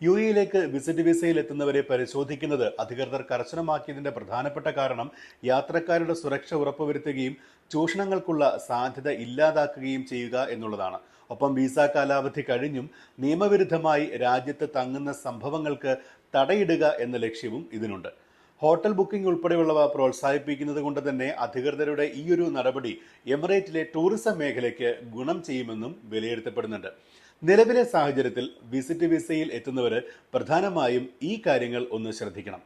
U എയിലേക്ക് visit വിസയിൽ എത്തുന്നവരെ പരിശോധിക്കുന്നത് അധികൃതർ കർശനമാക്കിയതിന്റെ പ്രധാനപ്പെട്ട കാരണം യാത്രക്കാരുടെ സുരക്ഷ ഉറപ്പുവരുത്തുകയും ചൂഷണങ്ങൾക്കുള്ള സാധ്യത ഇല്ലാതാക്കുകയും ചെയ്യുക എന്നുള്ളതാണ്. ഒപ്പം വിസ കാലാവധി കഴിഞ്ഞും നിയമവിരുദ്ധമായി രാജ്യത്ത് തങ്ങുന്ന സംഭവങ്ങൾക്ക് തടയിടുക എന്ന ലക്ഷ്യവും ഇതിനുണ്ട്. ഹോട്ടൽ ബുക്കിംഗ് ഉൾപ്പെടെയുള്ളവ പ്രോത്സാഹിപ്പിക്കുന്നത് കൊണ്ട് തന്നെ അധികൃതരുടെ ഈ ഒരു നടപടി എമിറേറ്റിലെ ടൂറിസം മേഖലയ്ക്ക് ഗുണം ചെയ്യുമെന്നും വിലയിരുത്തപ്പെടുന്നുണ്ട്. നിലവിലെ സാഹചര്യത്തിൽ വിസിറ്റ് വിസയിൽ എത്തുന്നവർ പ്രധാനമായും ഈ കാര്യങ്ങൾ ഒന്ന് ശ്രദ്ധിക്കണം.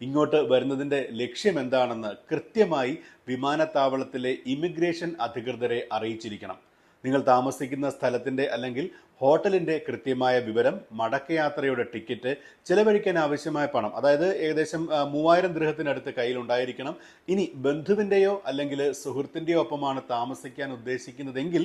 ഇങ്ങോട്ട് വരുന്നതിന്റെ ലക്ഷ്യം എന്താണെന്ന് കൃത്യമായി വിമാനത്താവളത്തിലെ ഇമിഗ്രേഷൻ അധികൃതരെ അറിയിച്ചിരിക്കണം. നിങ്ങൾ താമസിക്കുന്ന സ്ഥലത്തിന്റെ അല്ലെങ്കിൽ ഹോട്ടലിന്റെ കൃത്യമായ വിവരം മടക്കയാത്രയുടെ ടിക്കറ്റ് ചിലവഴിക്കാൻ ആവശ്യമായ പണം അതായത് ഏകദേശം മൂവായിരം ഗൃഹത്തിനടുത്ത് കയ്യിലുണ്ടായിരിക്കണം. ഇനി ബന്ധുവിന്റെയോ അല്ലെങ്കിൽ സുഹൃത്തിന്റെയോ ഒപ്പമാണ് താമസിക്കാൻ ഉദ്ദേശിക്കുന്നതെങ്കിൽ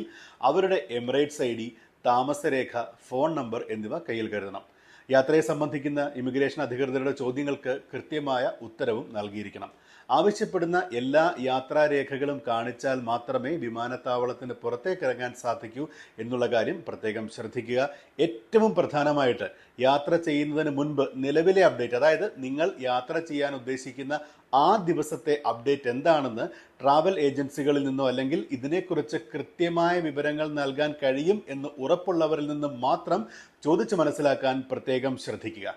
അവരുടെ എമിറേറ്റ്സ് ഐ ഡി താമസരേഖ ഫോൺ നമ്പർ എന്നിവ കയ്യിൽ കരുതണം. യാത്രയെ സംബന്ധിക്കുന്ന ഇമിഗ്രേഷൻ അധികൃതരുടെ ചോദ്യങ്ങൾക്ക് കൃത്യമായ ഉത്തരവും നൽകിയിരിക്കണം. ആവശ്യപ്പെടുന്ന എല്ലാ യാത്രാരേഖകളും കാണിച്ചാൽ മാത്രമേ വിമാനത്താവളത്തിന് പുറത്തേക്ക് ഇറങ്ങാൻ സാധിക്കൂ എന്നുള്ള കാര്യം പ്രത്യേകം ശ്രദ്ധിക്കുക. ഏറ്റവും പ്രധാനമായിട്ട് യാത്ര ചെയ്യുന്നതിന് മുൻപ് നിലവിലെ അപ്ഡേറ്റ് അതായത് നിങ്ങൾ യാത്ര ചെയ്യാൻ ഉദ്ദേശിക്കുന്ന ആ ദിവസത്തെ അപ്ഡേറ്റ് എന്താണെന്ന് ട്രാവൽ ഏജൻസികളിൽ നിന്നോ അല്ലെങ്കിൽ ഇതിനെക്കുറിച്ച് കൃത്യമായ വിവരങ്ങൾ നൽകാൻ കഴിയും എന്ന് ഉറപ്പുള്ളവരിൽ നിന്ന് മാത്രം ചോദിച്ചു മനസ്സിലാക്കാൻ പ്രത്യേകം ശ്രദ്ധിക്കുക.